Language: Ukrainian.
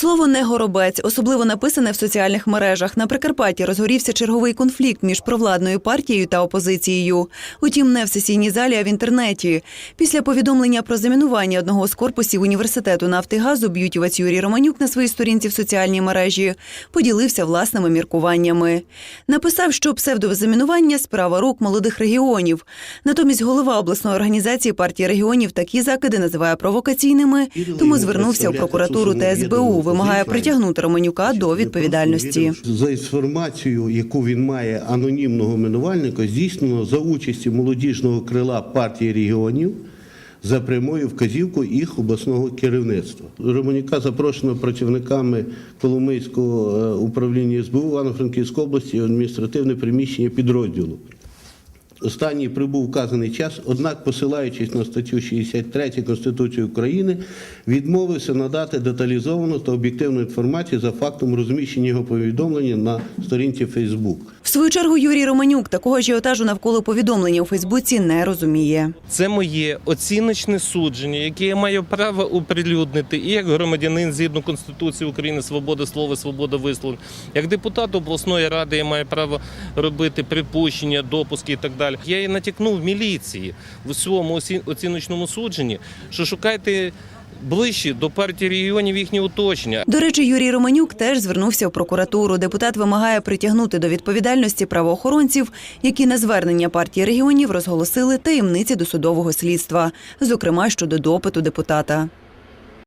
Слово не горобець, особливо написане в соціальних мережах. На Прикарпатті розгорівся черговий конфлікт між провладною партією та опозицією. Утім, не в сесійній залі, а в інтернеті. Після повідомлення про замінування одного з корпусів університету нафти і газу б'ютівець Юрій Романюк на своїй сторінці в соціальній мережі поділився власними міркуваннями. Написав, що псевдозамінування справа рук молодих регіонів. Натомість голова обласної організації партії регіонів такі закиди називає провокаційними, тому звернувся в прокуратуру та СБУ, вимагає притягнути Романюка до відповідальності. За інформацією, яку він має анонімного минувальника, здійснено за участі молодіжного крила партії регіонів за прямою вказівкою їх обласного керівництва. Романюка запрошено працівниками Коломийського е, управління СБУ Івано-Франківської області адміністративне приміщення підрозділу. Останній прибув вказаний час, однак, посилаючись на статтю 63 Конституції України, відмовився надати деталізовану та об'єктивну інформацію за фактом розміщення його повідомлення на сторінці Фейсбук. Свою чергу Юрій Романюк такого ажіотажу навколо повідомлення у Фейсбуці не розуміє. Це моє оціночне судження, яке я маю право оприлюднити і як громадянин згідно Конституції України, свобода слова, свобода висловлення. Як депутат обласної ради я маю право робити припущення, допуски і так далі. Я і натякнув міліції в оці- оціночному судженні, що шукайте ближче до партії регіонів їхні уточнення. До речі, Юрій Романюк теж звернувся в прокуратуру. Депутат вимагає притягнути до відповідальності правоохоронців, які на звернення партії регіонів розголосили таємниці досудового слідства, зокрема щодо допиту депутата.